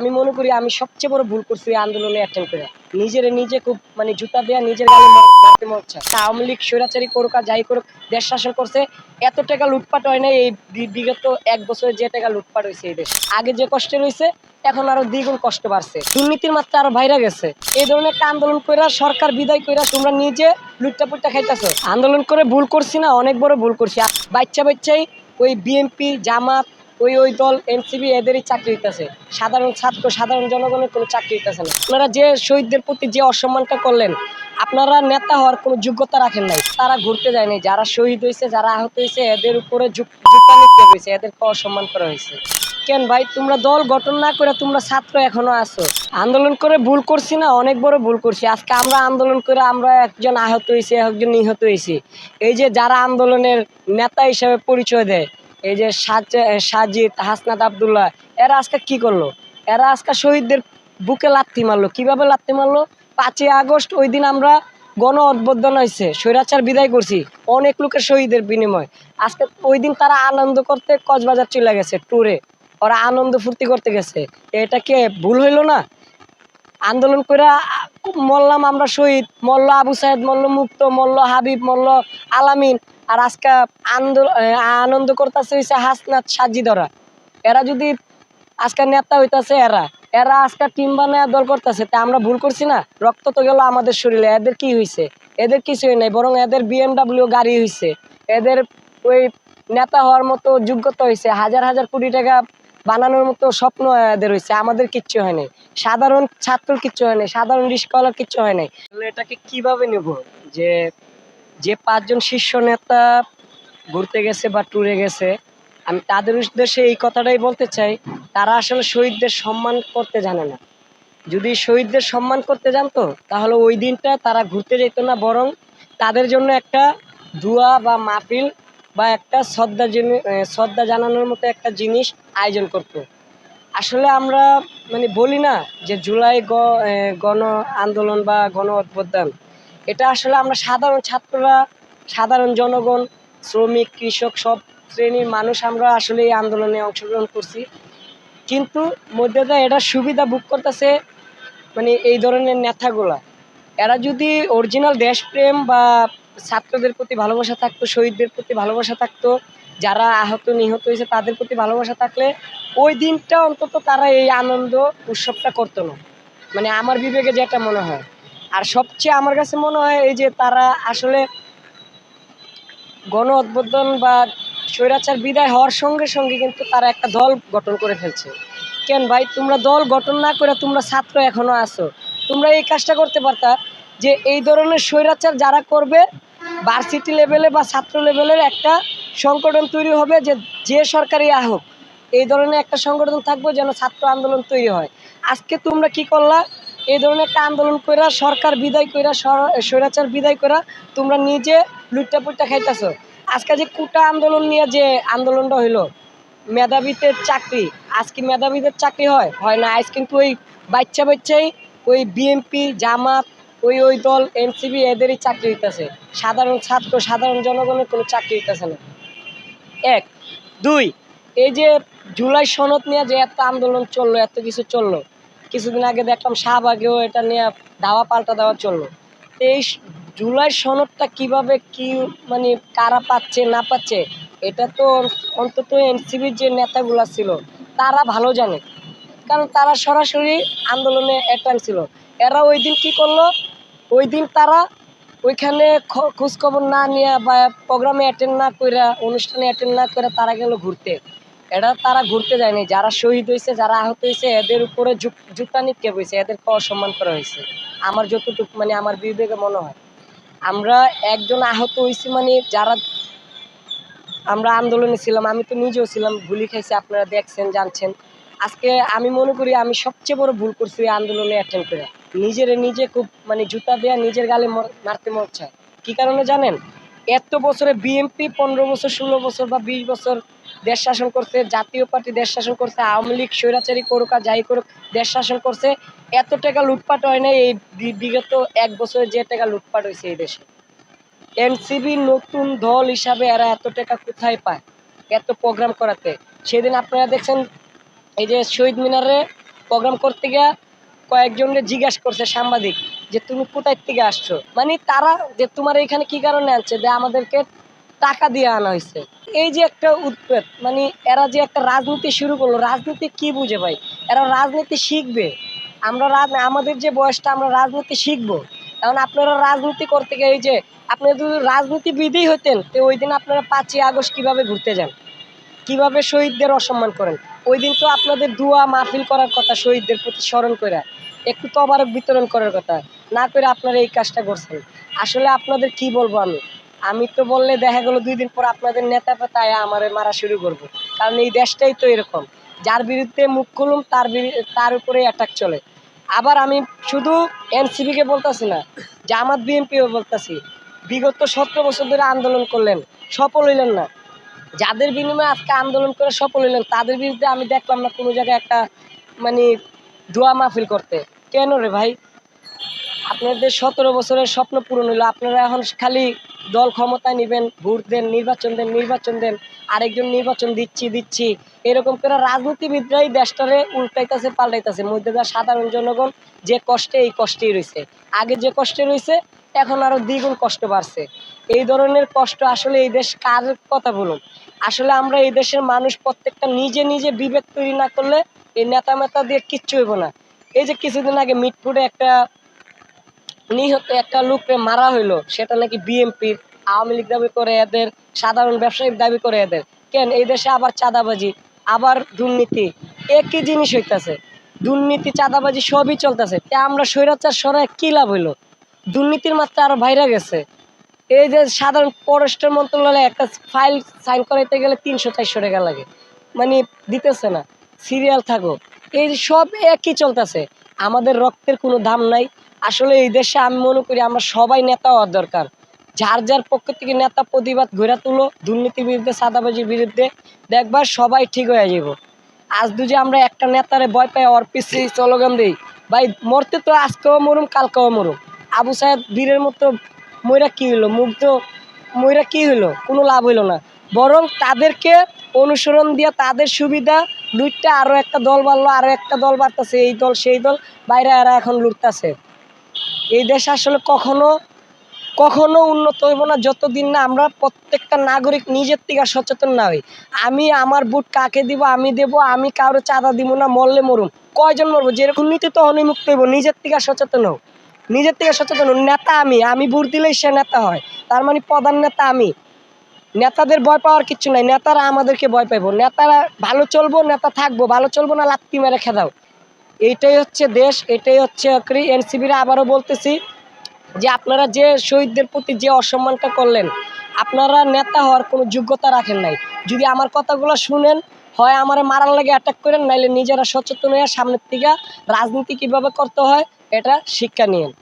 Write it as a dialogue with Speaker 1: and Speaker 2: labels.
Speaker 1: আমি মনে করি আমি সবচেয়ে বড় ভুল করছি এই আন্দোলনে অ্যাটেন্ড করে। নিজের নিজে খুব মানে জুতা দেয়া, নিজের গালে মারতে মরছে আওয়ামী লীগ স্বৈরাচারী করুক আর যাই করুক, দেশ শাসন করছে, এত টাকা লুটপাট হয় না এই বিগত এক বছরে যে টাকা লুটপাট হয়েছে এই দেশ। আগে যে কষ্ট রয়েছে এখন আরও দ্বিগুণ কষ্ট বাড়ছে। দুর্নীতির মাত্রা আরও বাইরে গেছে। এই ধরনের একটা আন্দোলন করে সরকার বিদায় করে তোমরা নিজে লুটটা পুটটা খাইতেছো। আন্দোলন করে ভুল করছি না, অনেক বড় ভুল করছি। বাচ্চা বাচ্চাই ওই বিএনপি, জামাত ওই ওই দল এনসিবি এদেরই চাকরি হইতেছে সাধারণ ছাত্র, সাধারণ জনগণের কোনো চাকরি হইতেছে না। আপনারা যে শহীদদের প্রতি যে অসম্মানটা করলেন, আপনারা নেতা হওয়ার কোনো যোগ্যতা রাখেন নাই। তারা ঘুরতে যায়নি যারা শহীদ হয়েছে, যারা আহত হয়েছে, এদের উপরে হয়েছে। এদেরকে অসম্মান করা হয়েছে। কেন ভাই? তোমরা দল গঠন না করে তোমরা ছাত্র এখনও আছো। আন্দোলন করে ভুল করছি না, অনেক বড় ভুল করছি। আজকে আমরা আন্দোলন করে আমরা একজন আহত হয়েছি, একজন নিহত হয়েছি। এই যে যারা আন্দোলনের নেতা হিসেবে পরিচয় দেয় এই যে সাজ- সাজিদ, হাসনাত আবদুল্লাহ, এরা আজকে কি করল? এরা আজকে শহীদদের বুকে লাথি মারলো। কীভাবে লাথি মারলো? পাঁচই আগস্ট, ওই দিন আমরা গণ অভ্যর্থন হয়েছে, স্বৈরাচার বিদায় করছি, অনেক লোকের শহীদের বিনিময়। আজকে ওই দিন তারা আনন্দ করতে কক্সবাজার চলে গেছে ট্যুরে ওরা আনন্দ ফুর্তি করতে গেছে। এটা কি ভুল হইল না? আন্দোলন করে মরলাম আমরা শহীদ মল্ল আবু সাহেদ মল্ল মুক্ত মল্ল হাবিব মল্ল আলামিন। আর আজকে আনন্দ করতেছে হয়েছে হাসনাত সাজিদরা। এরা যদি আজকে নেতা হইতাছে এরা। এরা আজকে টিম বানায় দল করতেছে, তা আমরা ভুল করছি না? রক্ত তো গেল আমাদের শরীরে, এদের কি হয়েছে এদের কিছু কিছুই নাই, বরং এদের বিএমডাব্লিউ গাড়ি হয়েছে এদের ওই নেতা হওয়ার মতো যোগ্যতা হয়েছে হাজার হাজার কোটি টাকা বানানোর মতো স্বপ্ন এদের হয়েছে আমাদের কিচ্ছু হয় নাই। সাধারণ ছাত্র কিচ্ছু হয় নাই, সাধারণ রিস্কওয়ালার কিচ্ছু হয় নাই। এটাকে কীভাবে নেব? যে যে পাঁচজন শীর্ষ নেতা ঘুরতে গেছে বা ট্যুরে গেছে, আমি তাদের উদ্দেশ্যে এই কথাটাই বলতে চাই, তারা আসলে শহীদদের সম্মান করতে জানে না। যদি শহীদদের সম্মান করতে জানতো, তাহলে ওই দিনটা তারা ঘুরতে যেত না, বরং তাদের জন্য একটা দুয়া বা মাহফিল বা একটা শ্রদ্ধা শ্রদ্ধা জানানোর মতো একটা জিনিস আয়োজন করত। আসলে আমরা মানে বলি না যে জুলাই গণ আন্দোলন বা গণ অভ্যুত্থান এটা আসলে আমরা সাধারণ ছাত্ররা, সাধারণ জনগণ, শ্রমিক, কৃষক, সব শ্রেণির মানুষ আমরা আসলে এই আন্দোলনে অংশগ্রহণ করছি। কিন্তু মধ্যে এটা সুবিধা বুক করতেছে মানে এই ধরনের নেতাগুলা। এরা যদি অরিজিনাল দেশপ্রেম বা ছাত্রদের প্রতি ভালোবাসা থাকতো, শহীদদের প্রতি ভালোবাসা থাকতো, যারা আহত, নিহত হয়েছে তাদের প্রতি ভালোবাসা থাকলে ওই দিনটা অন্তত তারা এই আনন্দ, উৎসবটা করতো না। মানে আমার বিবেকে যেটা মনে হয়। আর সবচেয়ে আমার কাছে মনে হয় এই যে তারা আসলে গণ উদ্বোধন বা স্বৈরাচার বিদায় হওয়ার সঙ্গে সঙ্গে কিন্তু তারা একটা দল গঠন করে ফেলছে। কেন ভাই? তোমরা দল গঠন না করে তোমরা ছাত্র এখনও আছো। তোমরা এই কাজটা করতে পারতা যে এই ধরনের স্বৈরাচার যারা করবে ভার্সিটি লেভেলে বা ছাত্র লেভেলের একটা সংগঠন তৈরি হবে যে যে সরকারি আহক। এই ধরনের একটা সংগঠন থাকবে যেন ছাত্র আন্দোলন তৈরি হয়। আজকে তোমরা কি করলা? এই ধরনের একটা আন্দোলন কইরা, সরকার বিদায় কইরা স্বৈরাচার বিদায় কইরা তোমরা নিজে লুটটা পুটটা খাইতেছো। আজকে যে কুটা আন্দোলন নিয়ে যে আন্দোলনটা হইল, মেধাবীদের চাকরি আজকে মেধাবীদের চাকরি হয়? হয় না, আজ কিন্তু ওই বাচ্চা বাচ্চাই ওই বিএনপি, জামাত, ওই ওই দল এনসিবি এদেরই চাকরি হইতেছে। সাধারণ ছাত্র, সাধারণ জনগণের কোনো চাকরি হইতেছে না। এক। দুই, এই যে জুলাই সনদ নিয়ে যে এত আন্দোলন চলল, এত কিছু চলল কিছুদিন আগে দেখলাম শাহবাগেও এটা নিয়ে দাওয়া পাল্টা দেওয়া চলল। তো এই জুলাই সনদটা কীভাবে কি মানে কারা পাচ্ছে, না পাচ্ছে, এটা তো অন্তত এনসিবির যে নেতাগুলা ছিল, তারা ভালো জানে। কারণ তারা সরাসরি আন্দোলনে অ্যাটেন্ড ছিল। এরা ওই দিন কী করল? ওই দিন তারা ওইখানে খোঁজখবর না নিয়ে বা প্রোগ্রামে অ্যাটেন্ড না করে অনুষ্ঠানে অ্যাটেন্ড না করে তারা গেল ঘুরতে। এটা তারা ঘুরতে যায়নি। যারা শহীদ হয়েছে, যারা আহত হয়েছে, এদের উপরে জুতা নিক্ষেপ হয়েছে, এদেরকে অসম্মান করা হয়েছে। আমার যতটুকু মানে আমার বিবেকে মনে হয়। আমরা একজন আহত হয়েছি মানে যারা আমরা আন্দোলনে ছিলাম, আমি তো নিজেও ছিলাম, গুলি খাইছি, আপনারা দেখছেন, জানছেন। আজকে আমি মনে করি আমি সবচেয়ে বড় ভুল করছি আন্দোলনে অ্যাটেন্ড করে। নিজের নিজে খুব মানে জুতা দেয়া, নিজের গালে মর- মারতে মরছে কি কারণে জানেন? এত বছরে বিএনপি পনেরো বছর, ষোলো বছর বা বিশ বছর দেশ শাসন করছে, জাতীয় পার্টি দেশ শাসন করছে, আওয়ামী লীগ, স্বৈরাচারী করুক আর যাই করুক, দেশ শাসন করছে। এত টাকা লুটপাট হয় না এই বিগত এক বছরে যে টাকা লুটপাট হয়েছে এই দেশে। এনসিবি নতুন দল হিসাবে এরা এত টাকা কোথায় পায়? এত প্রোগ্রাম করাতে। সেদিন আপনারা দেখছেন, এই যে শহীদ মিনারে প্রোগ্রাম করতে গিয়ে কয়েকজনকে জিজ্ঞাসা করছে সাংবাদিক যে, তুমি কোথায় থেকে আসছো? মানে তারা যে, তোমার এখানে কি কারণে আনছে? যে আমাদেরকে টাকা দিয়ে আনা হয়েছে। এই যে একটা উৎপেত মানে এরা যে একটা রাজনীতি শুরু করল, রাজনীতি কি বুঝে ভাই? এরা রাজনীতি শিখবে। আমরা আমাদের যে বয়সটা, আমরা রাজনীতি শিখব। এখন আপনারা রাজনীতি করতে গিয়ে এই যে, আপনি যদি রাজনীতিবিদই হতেন, তো ওই দিন আপনারা পাঁচই আগস্ট কীভাবে ঘুরতে যান? কীভাবে শহীদদের অসম্মান করেন? ওই দিন তো আপনাদের দোয়া মাহফিল করার কথা, শহীদদের প্রতি স্মরণ করে। একটু তবারক বিতরণ করার কথা। না করে আপনারা এই কাজটা করছেন। আসলে আপনাদের কি বলব আমি? আমি তো বললে দেখা গেলো দুই দিন পর আপনাদের নেতা পেতায় আমার মারা শুরু করব। কারণ এই দেশটাই তো এরকম। যার বিরুদ্ধে মুখ খুলুম, তার তার উপরে অ্যাটাক চলে। আবার আমি শুধু এনসিপিকে বলতেছি না, জামাত বিএনপিও বলতেছি, বিগত সতেরো বছর ধরে আন্দোলন করলেন, সফল হইলেন না। যাদের বিনিময়ে আজকে আন্দোলন করে সফল হইলেন, তাদের বিরুদ্ধে আমি দেখলাম না কোনো জায়গায় একটা মানে দোয়া মাহফিল করতে। কেন রে ভাই? আপনাদের সতেরো বছরের স্বপ্ন পূরণ হইল, আপনারা এখন খালি দল ক্ষমতায় নেবেন, ভোট দেন, নির্বাচন দেন নির্বাচন দেন, আরেকজন নির্বাচন দিচ্ছি দিচ্ছি। এরকম করে রাজনীতিবিদরাই দেশটারে উল্টাইতেছে, পাল্টাইতেছে। মধ্যে সাধারণ জনগণ যে কষ্টে এই কষ্টেই রয়েছে আগে যে কষ্টে রয়েছে এখন আরও দ্বিগুণ কষ্ট বাড়ছে। এই ধরনের কষ্ট আসলে এই দেশ কার কথা বলুন আসলে আমরা এই দেশের মানুষ প্রত্যেকটা নিজে নিজে বিবেক তৈরি না করলে এই নেতা মেতা দিয়ে কিচ্ছু হইব না। এই যে কিছুদিন আগে মিটফুটে একটা নিহত একটা লোককে মারা হইল, সেটা নাকি বিএনপির আওয়ামী লীগ দাবি করে এদের, সাধারণ ব্যবসায়িক দাবি করে এদের। কেন? এই দেশে আবার চাঁদাবাজি, আবার দুর্নীতি, একই জিনিস হইতাছে। দুর্নীতি, চাঁদাবাজি সবই চলতেছে। তা আমরা স্বৈরাচার সরাই কি লাভ হইল? দুর্নীতির মাত্রা আরও বাইরে গেছে। এই যে সাধারণ পররাষ্ট্র মন্ত্রণালয়ে একটা ফাইল সাইন করাইতে গেলে তিনশো, চারশো টাকা লাগে। মানে দিতেছে না। সিরিয়াল থাকো এই সব একই চলতেছে। আমাদের রক্তের কোনো দাম নাই। আসলে এই দেশে আমি মনে করি আমরা সবাই নেতা হওয়ার দরকার। যার যার পক্ষ থেকে নেতা প্রতিবাদ ঘোরা তুলো, দুর্নীতির বিরুদ্ধে, সাদাবাজির বিরুদ্ধে দেখবার সবাই ঠিক হয়ে যাব। আজ দুজে আমরা একটা নেতারে ভয় পাই, ওর পিছিয়ে স্লোগান দিই, ভাই মরতে তো আজকেও মরুম, কালকেও মরুম। আবু সাহেব বীরের মতো ময়রা কি হইল? মুগ্ধ ময়রা কি হইল? কোনো লাভ হইল না। বরং তাদেরকে অনুসরণ দিয়ে তাদের সুবিধা লুটটা আরও একটা দল বাড়লো আরও একটা দল বাড়তেছে, এই দল, সেই দল, বাইরে এরা এখন লুটতেছে। এই দেশ আসলে কখনো কখনো উন্নত হইব না, যতদিন না আমরা প্রত্যেকটা নাগরিক নিজের থেকে সচেতন না হই। আমি আমার বুট কাকে দিব, আমি দেব, আমি কারও চাঁদা দিব না, মরলে মরুম। কয়জন মরবো? যেরকম নীতি তখনই মুক্ত হইব, নিজের থেকে সচেতন হোক নিজের থেকে সচেতন নেতা আমি আমি ভোট দিলেই সে নেতা হয়। তার মানে প্রধান নেতা আমি। নেতাদের ভয় পাওয়ার কিছু নাই, নেতারা আমাদেরকে ভয় পাইবো। নেতারা ভালো চলবো, নেতা থাকব, ভালো চলবো না, লাত্তি মেরে খেদাও এইটাই হচ্ছে দেশ এটাই হচ্ছে এনসিবিরা আবারও বলতেছি যে আপনারা যে শহীদদের প্রতি যে অসম্মানটা করলেন, আপনারা নেতা হওয়ার কোনো যোগ্যতা রাখেন নাই। যদি আমার কথাগুলো শুনেন, হয় আমার মারার লাগে অ্যাটাক করেন, নাইলে নিজেরা সচেতন হয়ে সামনের থেকে রাজনীতি কীভাবে করতে হয়, এটা শিক্ষা নিয়েন।